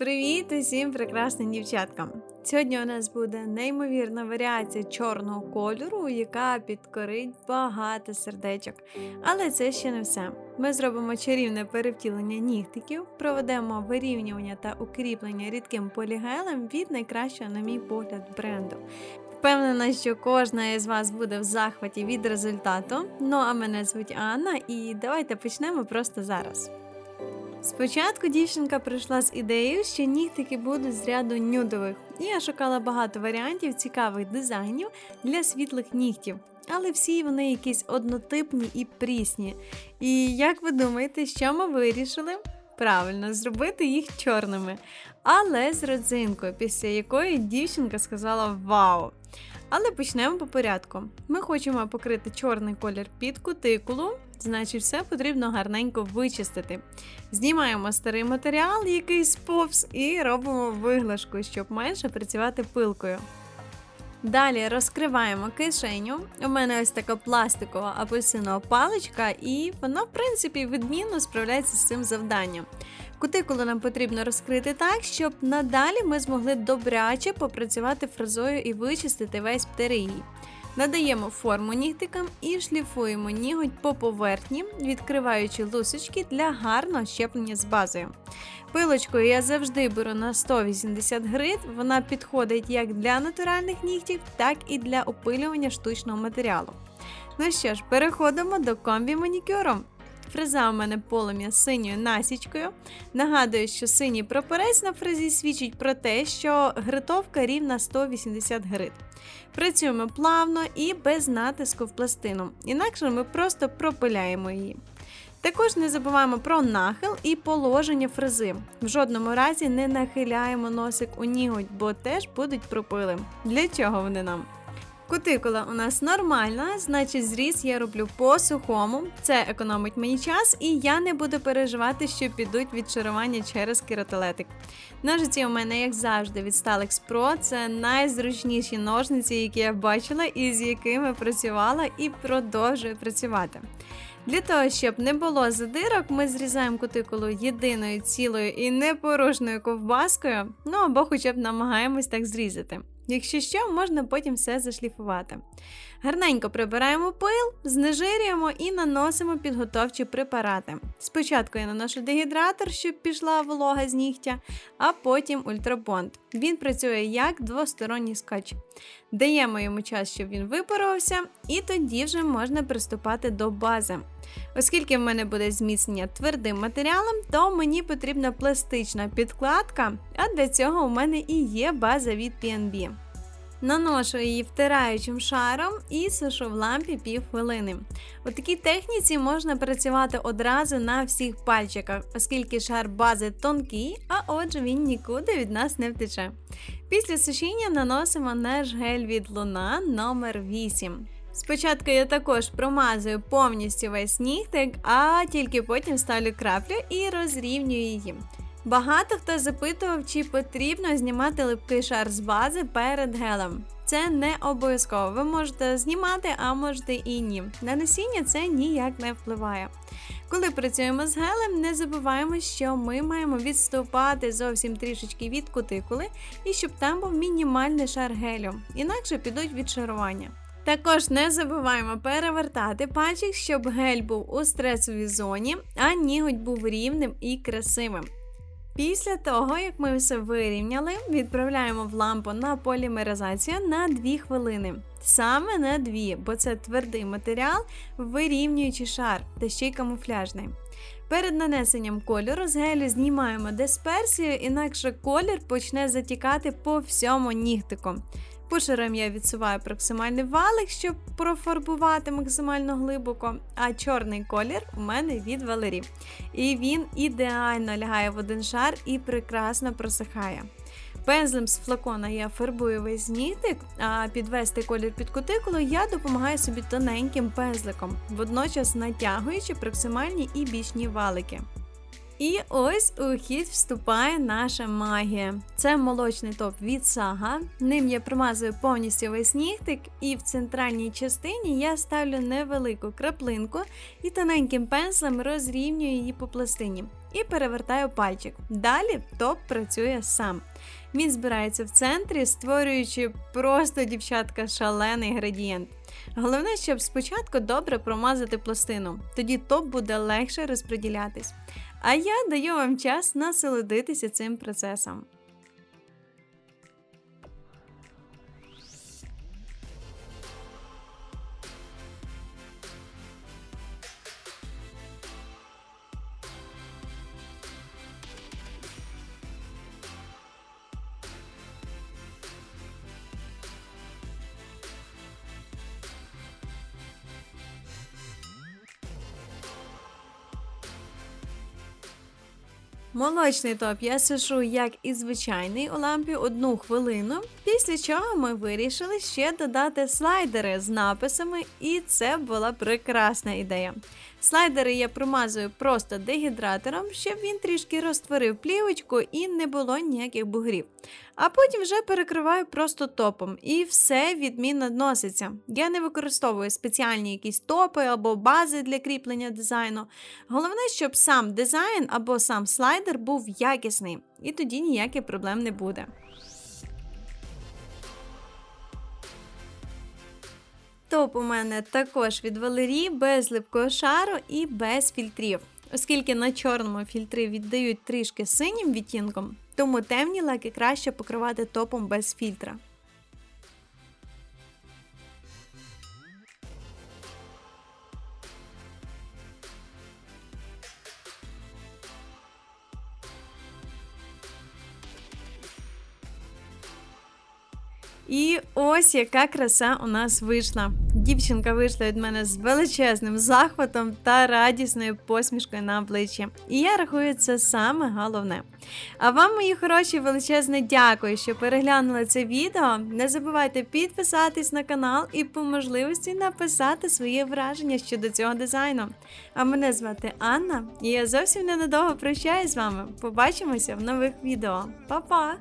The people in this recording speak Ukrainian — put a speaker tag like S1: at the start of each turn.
S1: Привіт усім прекрасним дівчаткам! Сьогодні у нас буде неймовірна варіація чорного кольору, яка підкорить багато сердечок. Але це ще не все. Ми зробимо чарівне перевтілення нігтиків, проведемо вирівнювання та укріплення рідким полігелем від найкращого, на мій погляд, бренду. Впевнена, що кожна із вас буде в захваті від результату. Ну а мене звуть Анна, і давайте почнемо просто зараз. Спочатку дівчинка прийшла з ідеєю, що нігтики будуть з ряду нюдових, я шукала багато варіантів цікавих дизайнів для світлих нігтів. Але всі вони якісь однотипні і прісні. І як ви думаєте, що ми вирішили? Правильно, зробити їх чорними, але з родзинкою, після якої дівчинка сказала Вау! Але почнемо по порядку. Ми хочемо покрити чорний колір під кутикулу, значить, все потрібно гарненько вичистити. Знімаємо старий матеріал, який сповз, і робимо виглажку, щоб менше працювати пилкою. Далі розкриваємо кишеню. У мене ось така пластикова апельсинова паличка, і вона, в принципі, відмінно справляється з цим завданням. Кутикулу нам потрібно розкрити так, щоб надалі ми змогли добряче попрацювати фрезою і вичистити весь птеригій. Надаємо форму нігтикам і шліфуємо ніготь по поверхні, відкриваючи лусочки для гарного щеплення з базою. Пилочкою я завжди беру на 180 грит, вона підходить як для натуральних нігтів, так і для опилювання штучного матеріалу. Ну що ж, переходимо до комбі манікюру. Фреза у мене полум'я синьою насічкою. Нагадую, що синій прапорець на фрезі свідчить про те, що гритовка рівна 180 грит. Працюємо плавно і без натиску в пластину, інакше ми просто пропиляємо її. Також не забуваємо про нахил і положення фрези. В жодному разі не нахиляємо носик у ніготь, бо теж будуть пропили. Для чого вони нам? Кутикула у нас нормальна, значить зріз я роблю по сухому. Це економить мені час, і я не буду переживати, що підуть відшарування через кератолетик. Ножиці у мене, як завжди, від Stalex Pro. Це найзручніші ножниці, які я бачила, і з якими працювала і продовжую працювати. Для того, щоб не було задирок, ми зрізаємо кутикулу єдиною цілою і непорушною ковбаскою, ну або хоча б намагаємось так зрізати. Якщо що, можна потім все зашліфувати. Гарненько прибираємо пил, знежирюємо і наносимо підготовчі препарати. Спочатку я наношу дегідратор, щоб пішла волога з нігтя, а потім ультрабонд. Він працює як двосторонній скотч. Даємо йому час, щоб він випарувався, і тоді вже можна приступати до бази. Оскільки в мене буде зміцнення твердим матеріалом, то мені потрібна пластична підкладка, а для цього у мене і є база від PNB. Наношу її втираючим шаром і сушу в лампі пів хвилини. У такій техніці можна працювати одразу на всіх пальчиках, оскільки шар бази тонкий, а отже він нікуди від нас не втече. Після сушіння наносимо наш гель від луна номер 8 Спочатку я також промазую повністю весь нігтик, а тільки потім ставлю краплю і розрівнюю її. Багато хто запитував, чи потрібно знімати липкий шар з бази перед гелем. Це не обов'язково. Ви можете знімати, а можете і ні. На носіння це ніяк не впливає. Коли працюємо з гелем, не забуваємо, що ми маємо відступати зовсім трішечки від кутикули і щоб там був мінімальний шар гелю, інакше підуть відшарування. Також не забуваємо перевертати пальчик, щоб гель був у стресовій зоні, а ніготь був рівним і красивим. Після того, як ми все вирівняли, відправляємо в лампу на полімеризацію на 2 хвилини. Саме на 2, бо це твердий матеріал, вирівнюючий шар та ще й камуфляжний. Перед нанесенням кольору з гелю знімаємо дисперсію, інакше колір почне затікати по всьому нігтику. Пушером я відсуваю проксимальний валик, щоб профарбувати максимально глибоко. А чорний колір у мене від Валері. І він ідеально лягає в один шар і прекрасно просихає. Пензлем з флакона я фарбую весь нігтик, а підвести колір під кутикулу я допомагаю собі тоненьким пензликом, водночас натягуючи проксимальні і бічні валики. І ось у хід вступає наша магія. Це молочний топ від сага. Ним я промазую повністю весь нігтик, і в центральній частині я ставлю невелику краплинку і тоненьким пензлем розрівнюю її по пластині. і перевертаю пальчик. Далі топ працює сам. Він збирається в центрі, створюючи просто дівчатка шалений градієнт. Головне, щоб спочатку добре промазати пластину, тоді топ буде легше розподілятись. А я даю вам час насолодитися цим процесом. Молочний топ я сишу як і звичайний у лампі одну хвилину, після чого ми вирішили ще додати слайдери з написами, і це була прекрасна ідея. Слайдери я промазую просто дегідратором, щоб він трішки розтворив плівочку і не було ніяких бугрів. А потім вже перекриваю просто топом, і все відмінно носиться. Я не використовую спеціальні якісь топи або бази для кріплення дизайну. Головне, щоб сам дизайн або сам слайдер був якісний, і тоді ніяких проблем не буде. Топ у мене також від Валерії без липкого шару і без фільтрів. Оскільки на чорному фільтри віддають трішки синім відтінком, тому темні лаки краще покривати топом без фільтра. І ось яка краса у нас вийшла. Дівчинка вийшла від мене з величезним захватом та радісною посмішкою на обличчі. І я рахую це саме головне. А вам, мої хороші, величезне дякую, що переглянули це відео. Не забувайте підписатись на канал і по можливості написати свої враження щодо цього дизайну. А мене звати Анна, і я зовсім ненадовго прощаюсь з вами. Побачимося в нових відео. Па-па!